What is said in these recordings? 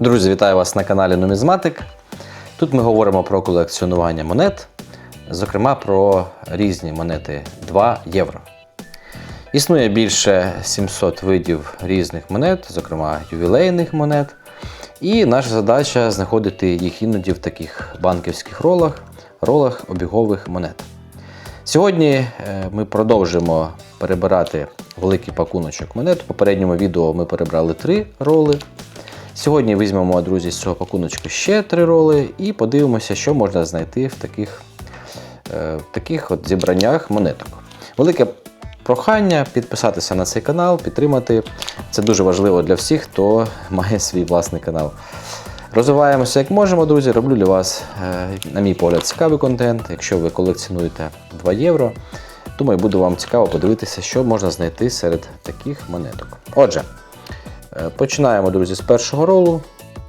Друзі, вітаю вас на каналі Нумізматик. Тут ми говоримо про колекціонування монет, зокрема про різні монети 2 євро. Існує більше 700 видів різних монет, зокрема ювілейних монет. І наша задача знаходити їх іноді в таких банківських ролах, ролах обігових монет. Сьогодні е, ми продовжимо перебирати великий пакуночок монет. У попередньому відео ми перебрали три роли. Сьогодні візьмемо, друзі, з цього пакуночку ще три роли і подивимося, що можна знайти в таких, е, таких от зібраннях монеток. Велике прохання підписатися на цей канал, підтримати. Це дуже важливо для всіх, хто має свій власний канал. Розвиваємося як можемо, друзі. Роблю для вас, е, на мій погляд, цікавий контент. Якщо ви колекціонуєте 2 євро, думаю, буде вам цікаво подивитися, що можна знайти серед таких монеток. Отже, починаємо, друзі, з першого ролу.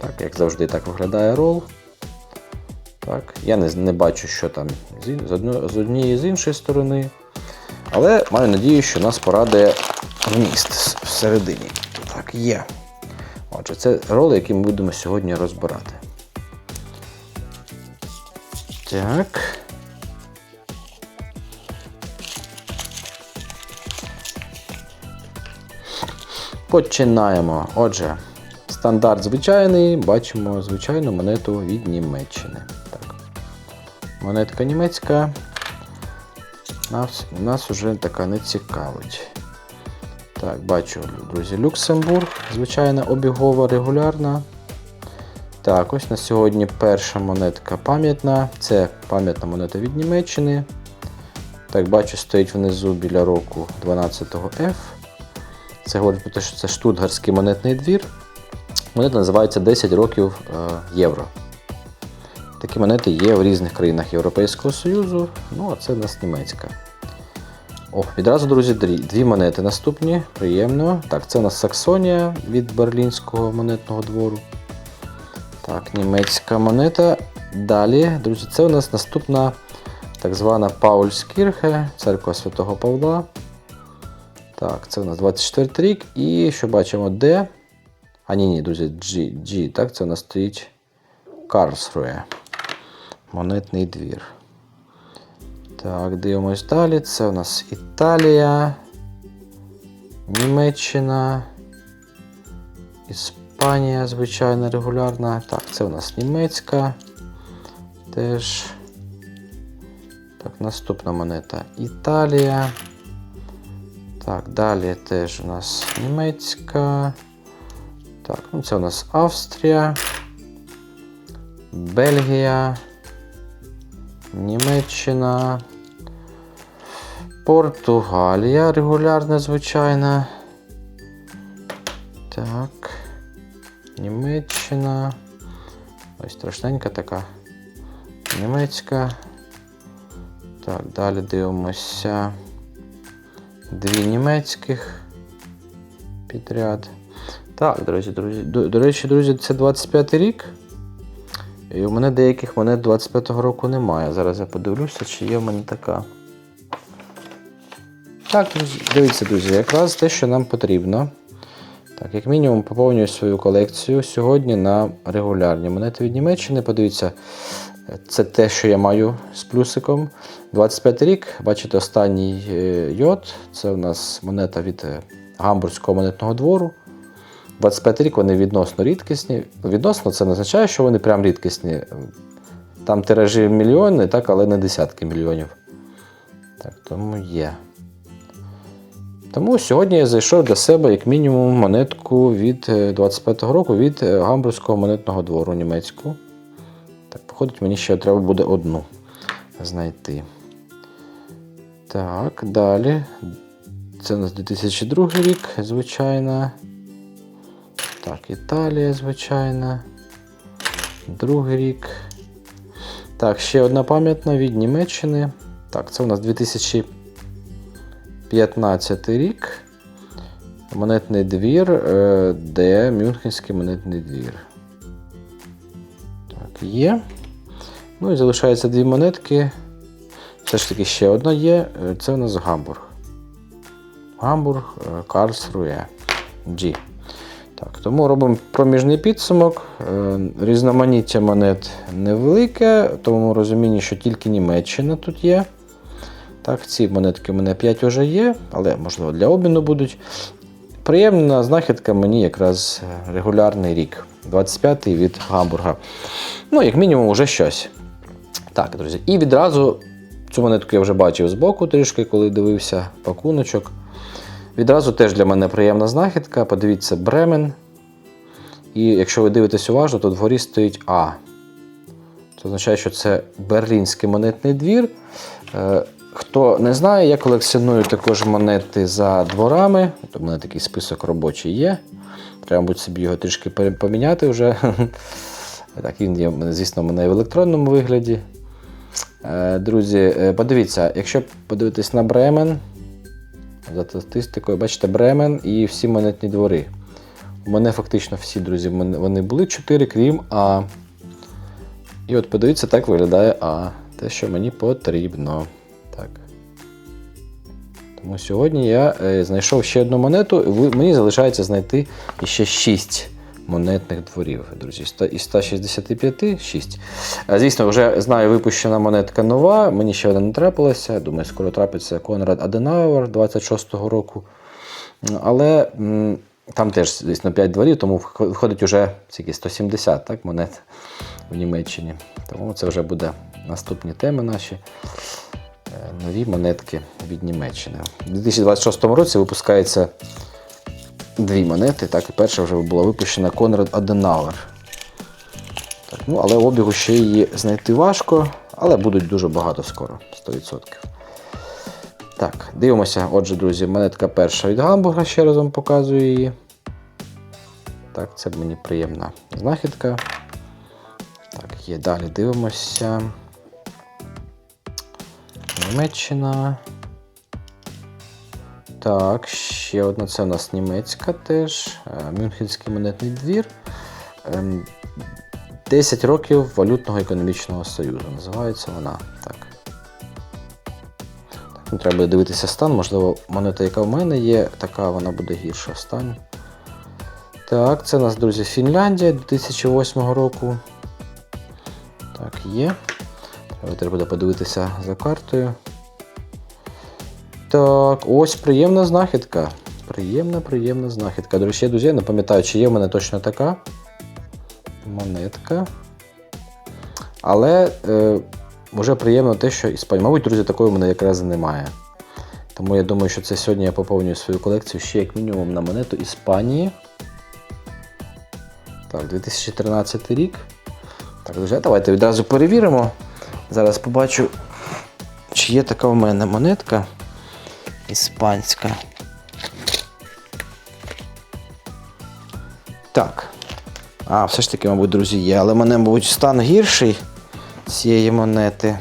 Так, як завжди, так виглядає рол. Так, я не, не бачу, що там з, одно, з однієї з іншої сторони. Але маю надію, що нас порадує вміст всередині. Так, є. Отже, це роли, які ми будемо сьогодні розбирати. Так. Починаємо. Отже, стандарт звичайний, бачимо звичайну монету від Німеччини. Так. Монетка німецька. Нас, нас уже така не цікавить. Так, бачу, друзі, Люксембург, звичайна обігова, регулярна. Так, ось на сьогодні перша монетка пам'ятна. Це пам'ятна монета від Німеччини. Так, бачу, стоїть внизу біля року 12-го F. Це говорить про те, що це штутгарський монетний двір. Монета називається 10 років е, євро. Такі монети є в різних країнах Європейського Союзу. Ну, а це в нас німецька. О, відразу, друзі, дві, монети наступні. Приємно. Так, це у нас Саксонія від Берлінського монетного двору. Так, німецька монета. Далі, друзі, це у нас наступна так звана Паульскірхе, церква Святого Павла. Так, це у нас 24 рік. І що бачимо, Д. А ні, ні, друзі, G, G, так, це у нас стоїть Карлсрує. Монетний двір. Так, дивимось далі. Це у нас Італія, Німеччина, Іспанія, звичайно, регулярна. Так, це у нас німецька. Теж. Так, наступна монета Італія. Так, далі теж у нас німецька. Так, ну це у нас Австрія, Бельгія, Німеччина, Португалія регулярна, звичайна. Так. Німеччина. Ось страшненька така. Німецька. Так, далі дивимося. Дві німецьких підряд. Так, друзі, друзі. До, до речі, друзі, це 25 рік. І у мене деяких монет 25-го року немає. Зараз я подивлюся, чи є в мене така. Так, друзі, дивіться, друзі, якраз те, що нам потрібно. Так, як мінімум, поповнюю свою колекцію сьогодні на регулярні монети від Німеччини. Подивіться, це те, що я маю з плюсиком. 25 рік, бачите, останній е, йод. Це у нас монета від е, Гамбурзького монетного двору. 25 рік вони відносно рідкісні. Відносно це не означає, що вони прям рідкісні. Там тиражі мільйони, так, але не десятки мільйонів. Так, тому є. Тому сьогодні я зайшов для себе як мінімум монетку від е, 25-го року від е, Гамбурзького монетного двору німецьку. Так, походить, мені ще треба буде одну знайти. Так, далі. Це у нас 2002 рік, звичайно. Так, Італія, звичайно. Другий рік. Так, ще одна пам'ятна від Німеччини. Так, це у нас 2015 рік. Монетний двір, е, де Мюнхенський монетний двір. Так, є. Ну і залишається дві монетки. Все ж таки ще одна є. Е, Це у нас Гамбург. Гамбург, е, Карлсрує. G. Так, тому робимо проміжний підсумок. Е, Різноманіття монет невелике, тому розумінні, що тільки Німеччина тут є. Так, ці монетки у мене 5 вже є, але можливо для обміну будуть. Приємна знахідка мені якраз регулярний рік. 25-й від Гамбурга. Ну, як мінімум, вже щось. Так, друзі. І відразу цю монетку я вже бачив збоку трішки, коли дивився пакуночок. Відразу теж для мене приємна знахідка. Подивіться, Бремен. І якщо ви дивитесь уважно, то вгорі стоїть А. Це означає, що це берлінський монетний двір. Е, Хто не знає, я колекціоную також монети за дворами. У мене такий список робочий є. Треба мабуть, собі його трішки поміняти вже. Так, він є, звісно, мене в електронному вигляді. Е, Друзі, е, подивіться, якщо подивитись на Бремен, за статистикою, бачите, Бремен і всі монетні двори. У мене фактично всі друзі, вони були 4, крім А. І от подивіться, так виглядає А. Те, що мені потрібно. Так. Тому сьогодні я е, знайшов ще одну монету. Мені залишається знайти ще 6 монетних дворів, друзі. Із 165 6. Е, Звісно, вже знаю, випущена монетка нова. Мені ще вона не трапилася. Думаю, скоро трапиться Конрад Аденауер 26-го року. Але там теж, звісно, 5 дворів, тому виходить вже скільки, 170 так, монет в Німеччині. Тому це вже буде наступні теми наші. Е, Нові монетки від Німеччини. У 2026 році випускається дві монети. Так, і перша вже була випущена Конрад Аденауер. Так, ну, але обігу ще її знайти важко, але будуть дуже багато скоро, 100%. Так, дивимося. Отже, друзі, монетка перша від Гамбурга, ще раз вам показую її. Так, це мені приємна знахідка. Так, є далі дивимося. Німеччина. Так, ще одна. Це у нас німецька теж. е, Мюнхенський монетний двір. Ем, 10 років валютного економічного союзу. Називається вона так. так ну, треба дивитися стан. Можливо, монета, яка в мене є, така вона буде гірша стан. Так, це у нас, друзі, Фінляндія 2008 року. Так, є. Треба буде подивитися за картою. Так, ось приємна знахідка. Приємна, приємна знахідка. До речі, друзі, не пам'ятаю, чи є в мене точно така монетка. Але е, вже приємно те, що Іспанія. Мабуть, друзі, такої в мене якраз немає. Тому я думаю, що це сьогодні я поповнюю свою колекцію ще як мінімум на монету Іспанії. Так, 2013 рік. Так, друзі, давайте відразу перевіримо. Зараз побачу, чи є така в мене монетка іспанська. Так. А, все ж таки, мабуть, друзі, є. Але мене, мабуть, стан гірший цієї монети.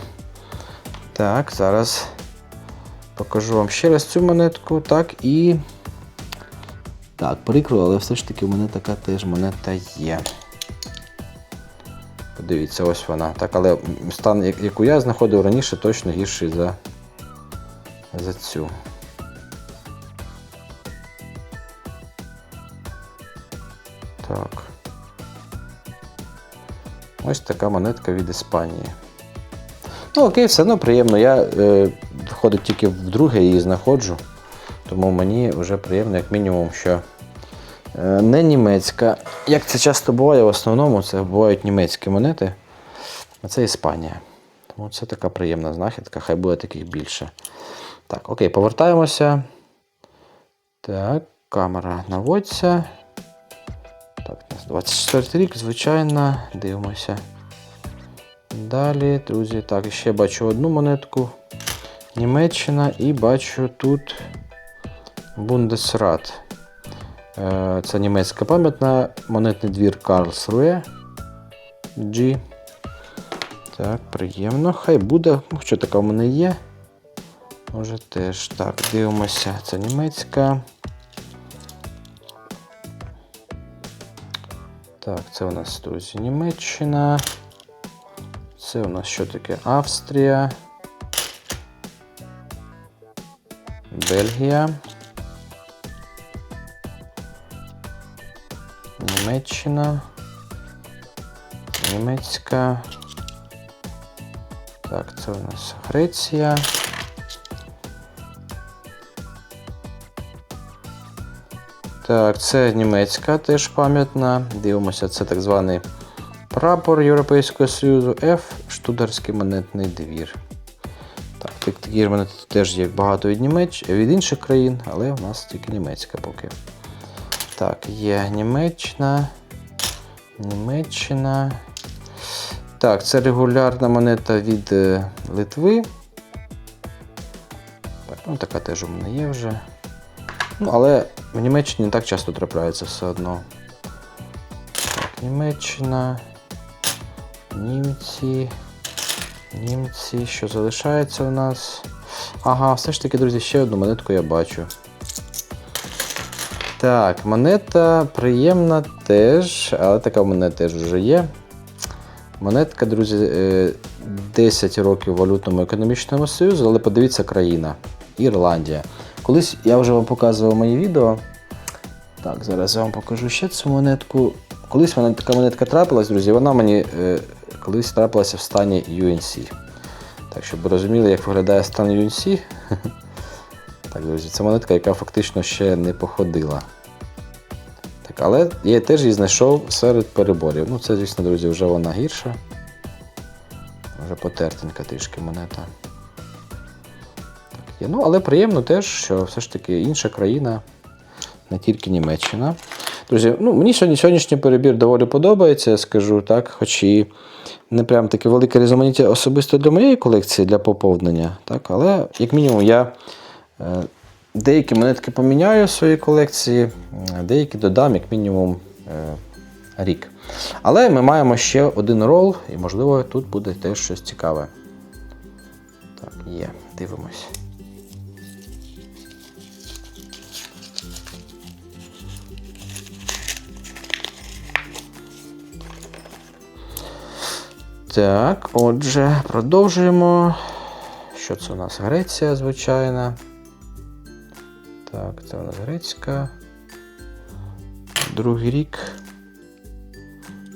Так, зараз покажу вам ще раз цю монетку. Так, і. Так, прикро, але все ж таки в мене така теж монета є. Подивіться, ось вона. Так, але стан, яку я знаходив раніше, точно гірший за, за цю. Так. Ось така монетка від Іспанії. Ну, окей, все одно приємно. Я е, виходить тільки вдруге її знаходжу. Тому мені вже приємно, як мінімум, що е, не німецька. Як це часто буває, в основному це бувають німецькі монети, а це Іспанія. Тому це така приємна знахідка, хай буде таких більше. Так, окей, повертаємося. Так, камера наводиться. Так, 24 рік, звичайно, дивимося. Далі, друзі, так, ще бачу одну монетку. Німеччина і бачу тут Бундесрат. Е, Це німецька пам'ятна монетний двір Карлсруе G. Так, приємно. Хай буде. Ну, Що така в мене є? Може теж. Так, дивимося. Це німецька. Так, це у нас, друзі, Німеччина. Це у нас що таке? Австрія. Бельгія. Німеччина. Німецька. Так, це у нас Греція. Так, це німецька теж пам'ятна. Дивимося, це так званий прапор Європейського Союзу F, Штутгарський монетний двір. Так, так- такі монети теж є багато від, Німеч... від інших країн, але у нас тільки німецька поки. Так, є Німеччина. Німеччина. Так, це регулярна монета від е, Литви. Ну така теж у мене є вже. Ну, але в Німеччині не так часто трапляється все одно. Так, Німеччина. Німці. Німці. Що залишається у нас? Ага, все ж таки, друзі, ще одну монетку я бачу. Так, монета приємна теж, але така в мене теж вже є. Монетка, друзі, е, 10 років валютному економічному союзу, але подивіться країна. Ірландія. Колись я вже вам показував мої відео. Так, зараз я вам покажу ще цю монетку. Колись вона така монетка трапилась, друзі, вона мені е, колись трапилася в стані UNC. Так, щоб ви розуміли, як виглядає стан UNC. Так, друзі, це монетка, яка фактично ще не походила. Так, але я теж її знайшов серед переборів. Ну, це, звісно, друзі, вже вона гірша. Вже потертенька трішки монета. Є. Ну, але приємно теж, що все ж таки інша країна, не тільки Німеччина. Друзі, ну, мені сьогодні сьогоднішній перебір доволі подобається, я скажу так, хоч і не прям таке велике різноманіття особисто для моєї колекції, для поповнення. Так, але, як мінімум, я е, деякі монетки поміняю в своїй колекції, деякі додам, як мінімум, е, рік. Але ми маємо ще один рол, і, можливо, тут буде теж щось цікаве. Так, є, дивимось. Так, отже, продовжуємо. Що це у нас? Греція, звичайна. Так, це у нас грецька. Другий рік.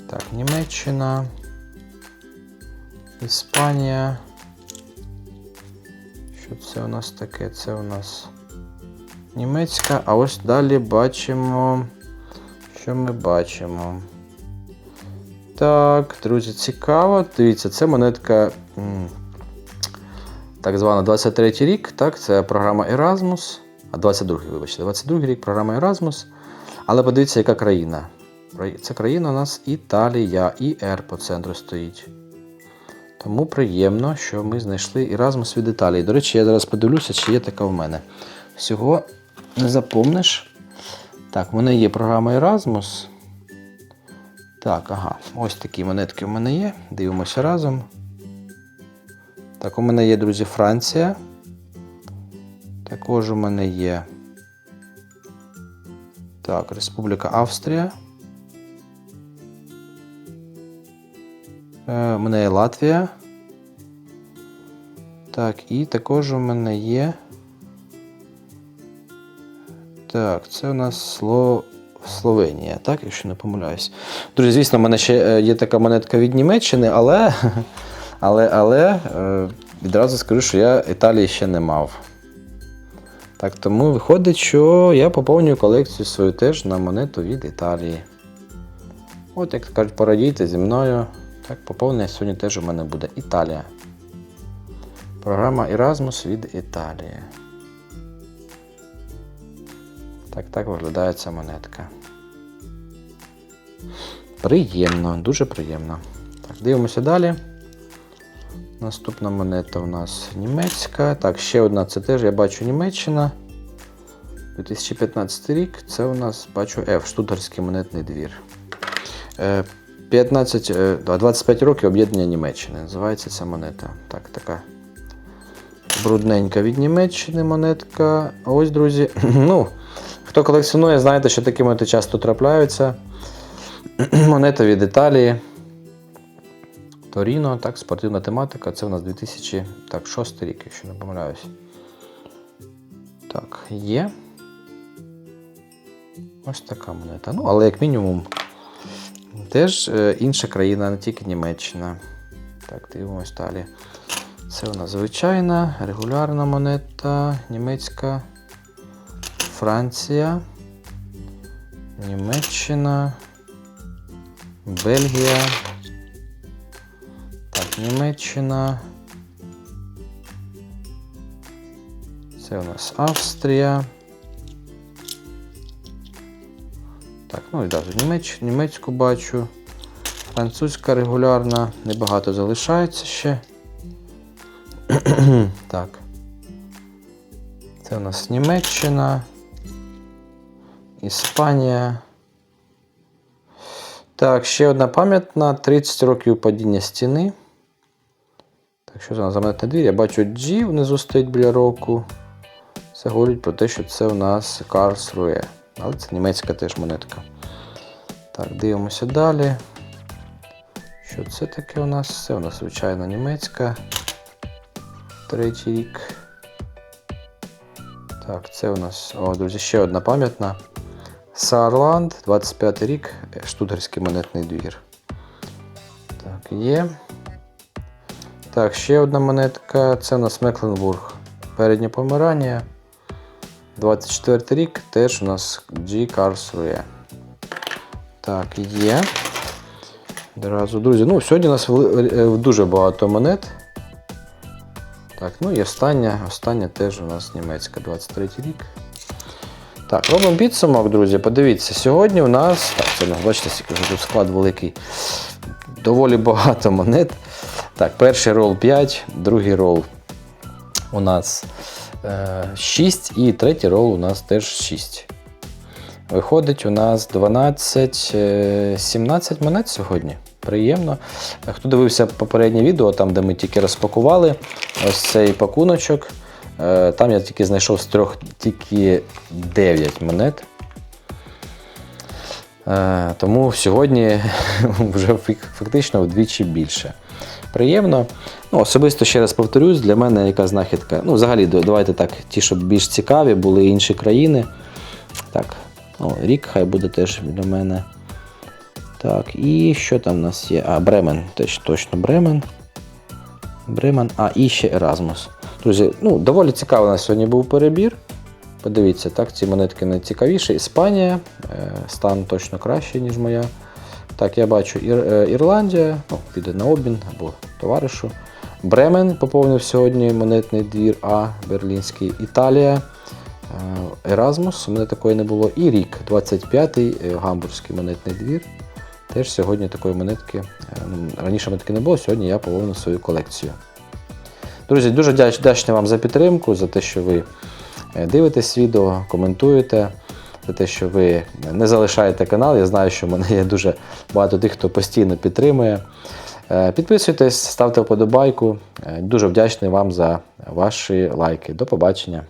Так, Німеччина. Іспанія. Що це у нас таке? Це у нас німецька. А ось далі бачимо. Що ми бачимо? Так, друзі, цікаво. Дивіться, це монетка. Так звана 23 рік. Так, це програма Erasmus. А 22-й, вибачте, 22-й рік програма Erasmus. Але подивіться, яка країна. Це країна у нас Італія, і R по центру стоїть. Тому приємно, що ми знайшли Erasmus від Італії. До речі, я зараз подивлюся, чи є така в мене. Всього не запомниш. Так, в мене є програма Erasmus. Так, ага, ось такі монетки в мене є. Дивимося разом. Так, у мене є, друзі, Франція. Також у мене є. Так, Республіка Австрія. Е, у мене є Латвія. Так, і також у мене є. Так, це у нас Сло... Словенія, так, якщо не помиляюсь. Друзі, звісно, в мене ще е, є така монетка від Німеччини, але, але, але е, відразу скажу, що я Італії ще не мав. Так, тому виходить, що я поповнюю колекцію свою теж на монету від Італії. От, як кажуть, порадійте зі мною. Так, поповнення сьогодні теж у мене буде Італія. Програма Erasmus від Італії. Так, так виглядає ця монетка. Приємно, дуже приємно. Так, дивимося далі. Наступна монета у нас німецька. Так, ще одна це теж я бачу Німеччина. 2015 рік. Це у нас бачу F, Штутгарський монетний двір. Е, 15, е, 25 років об'єднання Німеччини. Називається ця монета. Так, така брудненька від Німеччини монетка. Ось, друзі, ну, хто колекціонує, знаєте, що такі монети часто трапляються. Монета від Італії. Торіно, так, спортивна тематика. Це у нас 2006 рік, якщо не помиляюсь. Так, є. Ось така монета. Ну, але як мінімум Теж е, інша країна, не тільки Німеччина. Так, дивимось далі. Це у нас звичайна, регулярна монета, німецька, Франція, Німеччина, Бельгія. Так, Німеччина. Це у нас Австрія. Так, ну і далі німеч, німецьку бачу. Французька регулярна, небагато залишається ще. так. Це у нас Німеччина. Іспанія. Так, ще одна пам'ятна 30 років падіння стіни. Так, що на заметне двір? Я бачу G внизу стоїть біля року. Це говорить про те, що це у нас Karlsruhe. Але це німецька теж монетка. Так, дивимося далі. Що це таке у нас? Це у нас звичайна німецька. Третій рік. Так, це у нас, о, друзі, ще одна пам'ятна. Саарланд, 25 рік, е, Штутгарський монетний двір. Так, є. Так, ще одна монетка. Це у нас Мекленбург. Переднє помирання. 24 рік теж у нас G Karlsruhe. Так, є. Одразу, друзі. Ну, сьогодні у нас вели- е, дуже багато монет. Так, ну і остання, остання теж у нас німецька, 23 рік. Так, робимо підсумок, друзі. Подивіться, сьогодні у нас. Так, це ну, бачите, тут склад великий. Доволі багато монет. Так, перший рол 5, другий рол у нас е, 6 і третій рол у нас теж 6. Виходить, у нас 12, е, 17 монет сьогодні. Приємно. Е, Хто дивився попереднє відео, там, де ми тільки розпакували ось цей пакуночок. Е, Там я тільки знайшов з трьох тільки 9 монет. Е, Тому сьогодні вже фактично вдвічі більше. Приємно. Ну, особисто ще раз повторюсь, для мене яка знахідка. Ну, взагалі, давайте так, ті, щоб більш цікаві, були інші країни. Так, ну, рік хай буде теж для мене. Так, і що там в нас є? А, Бремен, теж точно Бремен. Бремен, а і ще Еразмус. Друзі, ну, доволі цікавий у нас сьогодні був перебір. Подивіться, так, ці монетки найцікавіші. Іспанія, е, стан точно кращий, ніж моя. Так, я бачу Ір, е, Ірландія, ну, піде на обмін або товаришу. Бремен поповнив сьогодні монетний двір А Берлінський. Італія. е, Еразмус, у мене такої не було. І рік, 25-й е, Гамбурзький монетний двір. Теж сьогодні такої монетки. ну, Раніше монетки не було, сьогодні я поповнив свою колекцію. Друзі, дуже вдячний вам за підтримку, за те, що ви е, дивитесь відео, коментуєте, за те, що ви не залишаєте канал. Я знаю, що в мене є дуже багато тих, хто постійно підтримує. Е, Підписуйтесь, ставте вподобайку. Е, Дуже вдячний вам за ваші лайки. До побачення.